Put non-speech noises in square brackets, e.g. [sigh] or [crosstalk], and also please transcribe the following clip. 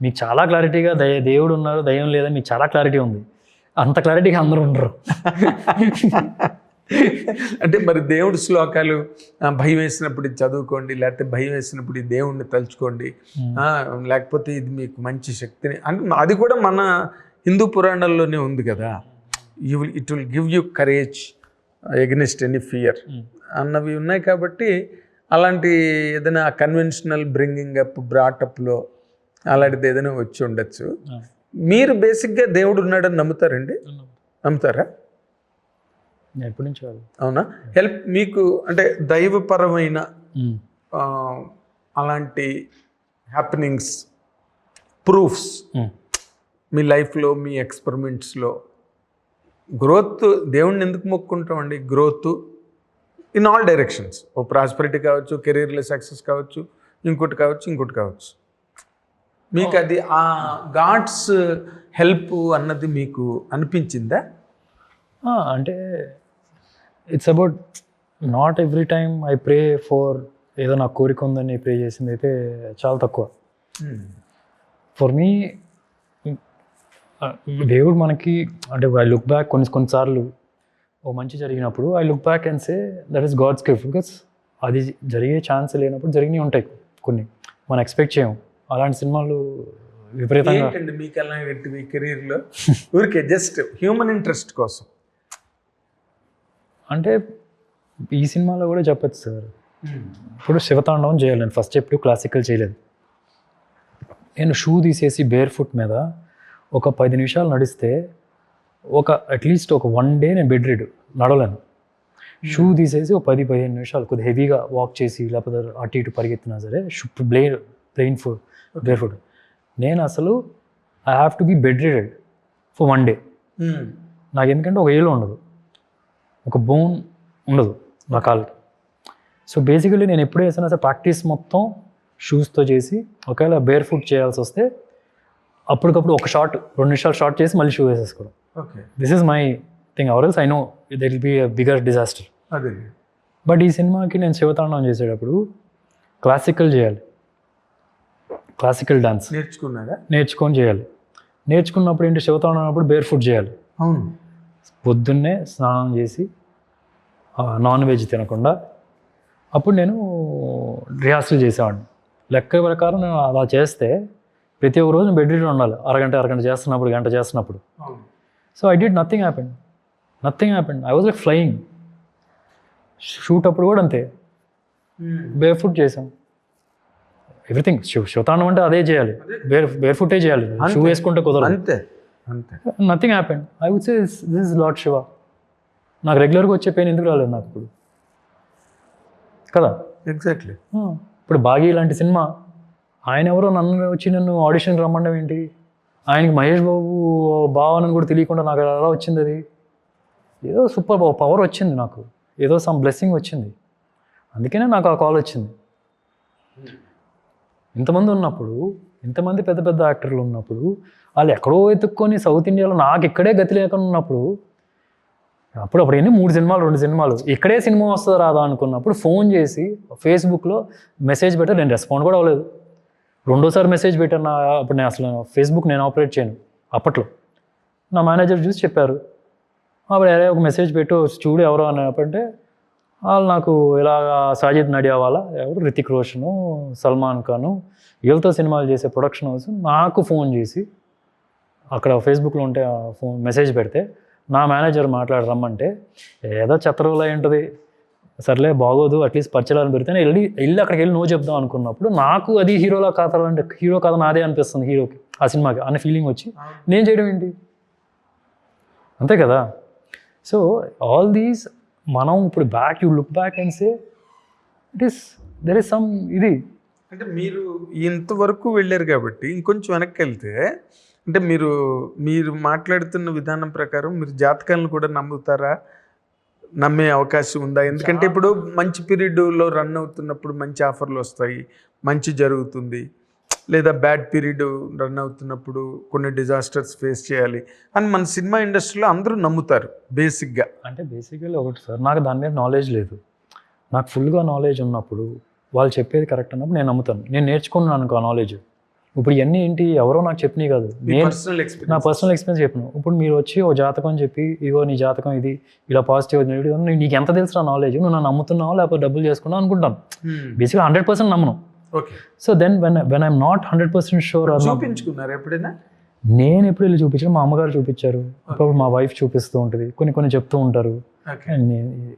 మీకు చాలా క్లారిటీగా దయ దేవుడు ఉన్నారు దయ్యం లేదని మీకు చాలా క్లారిటీ ఉంది. అంత క్లారిటీగా అందరూ ఉండరు. [laughs] అంటే మరి దేవుడి శ్లోకాలు భయం వేసినప్పుడు చదువుకోండి లేకపోతే భయం వేసినప్పుడు దేవుణ్ణి తలుచుకోండి ఆ, లేకపోతే ఇది మీకు మంచి శక్తిని అంటే అది కూడా మన హిందూ పురాణాల్లోనే ఉంది కదా. You will it will give you courage against any fear అన్నవి ఉన్నాయి కాబట్టి అలాంటి ఏదైనా కన్వెన్షనల్ బ్రింగింగ్ అప్ బ్రాటప్లో అలాంటిది ఏదైనా వచ్చి ఉండొచ్చు. మీరు బేసిక్గా దేవుడు ఉన్నాడని నమ్ముతారండి? నమ్ముతారా? ఎప్పటి నుంచి అవునా? హెల్ప్ మీకు అంటే దైవపరమైన అలాంటి హ్యాపెనింగ్స్ ప్రూఫ్స్. మీ లైఫ్లో మీ ఎక్స్పెరిమెంట్స్లో గ్రోత్ దేవుణ్ణి ఎందుకు మొక్కుంటామండి? గ్రోత్ ఇన్ ఆల్ డైరెక్షన్స్ ఓ ప్రాస్పరిటీ కావచ్చు కెరీర్లో సక్సెస్ కావచ్చు ఇంకోటి కావచ్చు ఇంకోటి కావచ్చు. మీకు అది ఆ గాడ్స్ హెల్ప్ అన్నది మీకు అనిపించిందా? అంటే it's about not every time I pray for ఏదో నాకు కోరిక ఉందని ప్రే చేసింది అయితే చాలా తక్కువ. ఫర్ మీ దేవుడు మనకి అంటే ఐ లుక్ బ్యాక్ కొన్ని కొన్నిసార్లు ఓ మంచి జరిగినప్పుడు I look back and say that is God's gift because అది జరిగే ఛాన్స్ లేనప్పుడు జరిగినవి ఉంటాయి కొన్ని. మనం ఎక్స్పెక్ట్ చేయం. అలాంటి సినిమాలు విపరీతంగా ఏంటండి మీకు ఎలా మీ కెరీర్లో? ఊరికే జస్ట్ హ్యూమన్ ఇంట్రెస్ట్ కోసం. అంటే ఈ సినిమాలో కూడా చెప్పచ్చు సార్. ఇప్పుడు శివతాండవం చేయాలి నేను. ఫస్ట్ ఎప్పుడు క్లాసికల్ చేయలేదు. నేను షూ తీసేసి బేర్ ఫుట్ మీద ఒక పది నిమిషాలు నడిస్తే ఒక అట్లీస్ట్ ఒక వన్ డే నేను బెడ్ రెడ్ నడవలేను. షూ తీసేసి ఒక పది పదిహేను నిమిషాలు కొద్దిగా హెవీగా వాక్ చేసి లేకపోతే అటు ఇటు పరిగెత్తినా సరే shoe play plain foot bare foot నేను అసలు I have to be bedridden for one day నాకు ఎందుకంటే ఒక ఏలో ఉండదు. ఒక బోన్ ఉండదు నా కాళ్ళకి. సో బేసికలీ నేను ఎప్పుడు వేసినా సరే ప్రాక్టీస్ మొత్తం షూస్తో చేసి ఒకవేళ బేర్ ఫుట్ చేయాల్సి వస్తే అప్పటికప్పుడు ఒక షార్ట్ రెండు నిమిషాలు షార్ట్ చేసి మళ్ళీ shoe వేసేసుకోవడం. Okay this is my thing or else I know that will be a bigger disaster అదే. బట్ ఈ సినిమాకి నేను శివతాండవం చేసేటప్పుడు క్లాసికల్ చేయాలి. Classical dance. నేర్చుకున్నారా నేర్చుకొని చేయాలి. నేర్చుకున్నప్పుడు ఏంటి? శివతాండవం అప్పుడు బేర్ ఫుట్ చేయాలి. అవును. పొద్దున్నే స్నానం చేసి నాన్ వెజ్ తినకుండా అప్పుడు నేను రిహార్సల్ చేసేవాడిని. లెక్క ప్రకారం నేను అలా చేస్తే ప్రతి ఒక్క రోజు బెడ్ ఉండాలి. అరగంట అరగంట చేస్తున్నప్పుడు గంట చేస్తున్నప్పుడు. So I did nothing happen nothing happen I was like flying shoot అప్పుడు కూడా అంతే. బేర్ ఫుట్ చేసాం ఎవ్రీథింగ్ శివ శివతాండం అంటే అదే చేయాలి బేర్ బేర్ ఫుటే చేయాలి షూ వేసుకుంటే కుదరదు. అంతే అంతే nothing happen I would say this is lord Shiva నాకు రెగ్యులర్గా వచ్చే పెయిన్ ఎందుకు రాలేదు నాకు ఇప్పుడు? కదా? ఎగ్జాక్ట్లీ ఇప్పుడు బాగి లాంటి సినిమా ఆయన ఎవరో నన్ను వచ్చి నన్ను ఆడిషన్కి రమ్మండం ఏంటి? ఆయనకి మహేష్ బాబు భావనని కూడా తెలియకుండా నాకు ఎలా వచ్చింది అది. ఏదో సూపర్ పవర్ వచ్చింది నాకు. ఏదో సమ్ బ్లెస్సింగ్ వచ్చింది. అందుకనే నాకు ఆ కాల్ వచ్చింది. ఇంతమంది ఉన్నప్పుడు ఇంతమంది పెద్ద పెద్ద యాక్టర్లు ఉన్నప్పుడు వాళ్ళు ఎక్కడో వెతుక్కొని సౌత్ ఇండియాలో నాకు ఇక్కడే గతి లేకుండా ఉన్నప్పుడు అప్పుడు అప్పుడు ఎన్ని మూడు సినిమాలు రెండు సినిమాలు ఇక్కడే సినిమా వస్తుంది రాదా అనుకున్నప్పుడు ఫోన్ చేసి ఫేస్బుక్లో మెసేజ్ పెట్టా నేను రెస్పాండ్ కూడా అవ్వలేదు. రెండోసారి మెసేజ్ పెట్టాను నా అప్పుడు నేను అసలు ఫేస్బుక్ నేను ఆపరేట్ చేయను అప్పట్లో. నా మేనేజర్ చూసి చెప్పారు అప్పుడు ఒక మెసేజ్ పెట్టు చూడు ఎవరు అని అంటే వాళ్ళు నాకు ఇలాగ సాజిద్ నడియా వాళ్ళ ఎవరు? రితిక్ రోషను సల్మాన్ ఖాను. వీళ్ళతో సినిమాలు చేసే ప్రొడక్షన్ హౌస్ నాకు ఫోన్ చేసి అక్కడ ఫేస్బుక్లో ఉంటే ఫోన్ మెసేజ్ పెడితే నా మేనేజర్ మాట్లాడి రమ్మంటే ఏదో చెత్తరువులు అయి ఉంటుంది సర్లే బాగోదు అట్లీస్ట్ పరిచయాలను పెడితే వెళ్ళి వెళ్ళి అక్కడికి వెళ్ళి నో చెప్దాం అనుకున్నప్పుడు నాకు అది హీరోలా కాతాలంటే హీరో కథ నాదే అనిపిస్తుంది హీరోకి ఆ సినిమాకి అనే ఫీలింగ్ వచ్చి నేను చేయడం ఏంటి? అంతే కదా? సో ఆల్ దీస్ మనం ఇప్పుడు back you look back and say it is there is some ఇది. అంటే మీరు ఇంతవరకు వెళ్ళారు కాబట్టి ఇంకొంచెం వెనక్కి వెళ్తే అంటే మీరు మీరు మాట్లాడుతున్న విధానం ప్రకారం మీరు జాతకాలను కూడా నమ్ముతారా? నమ్మే అవకాశం ఉందా? ఎందుకంటే ఇప్పుడు మంచి పీరియడ్లో రన్ అవుతున్నప్పుడు మంచి ఆఫర్లు వస్తాయి మంచి జరుగుతుంది. లేదా బ్యాడ్ పీరియడ్ రన్ అవుతున్నప్పుడు కొన్ని డిజాస్టర్స్ ఫేస్ చేయాలి. అని మన సినిమా ఇండస్ట్రీలో అందరూ నమ్ముతారు బేసిక్గా. అంటే బేసికల్లీ ఒకటి సార్ నాకు దాని మీద నాలెడ్జ్ లేదు. నాకు ఫుల్గా నాలెడ్జ్ ఉన్నప్పుడు వాళ్ళు చెప్పేది కరెక్ట్ అన్నప్పుడు నేను నమ్ముతాను. నేను నేర్చుకున్నాను అనుకో ఆ నాలెడ్జ్. ఇప్పుడు ఇవన్నీ ఏంటి? ఎవరో నాకు చెప్పినాయి కాదు. నేను నా పర్సనల్ ఎక్స్పీరియన్స్ చెప్పిన. ఇప్పుడు మీరు వచ్చి ఓ జాతకం చెప్పి ఇగో నీ జాతకం ఇది ఇలా పాజిటివ్ నెగిటివ్ నీకు ఎంత తెలుసు నా నాలెడ్జ్? నువ్వు నన్ను నమ్ముతున్నావు లేకపోతే డబ్బులు చేసుకున్నావు అనుకుంటాను. బేసిక్గా హండ్రెడ్ పర్సెంట్ నమ్మను. So then when when I'm not hundred percent sure చూపించుకున్నారు ఎప్పుడైనా? నేను ఎప్పుడు వెళ్ళి చూపించాను మా అమ్మగారు చూపించారు. అప్పుడు మా వైఫ్ చూపిస్తూ ఉంటుంది. కొన్ని కొన్ని చెప్తూ ఉంటారు.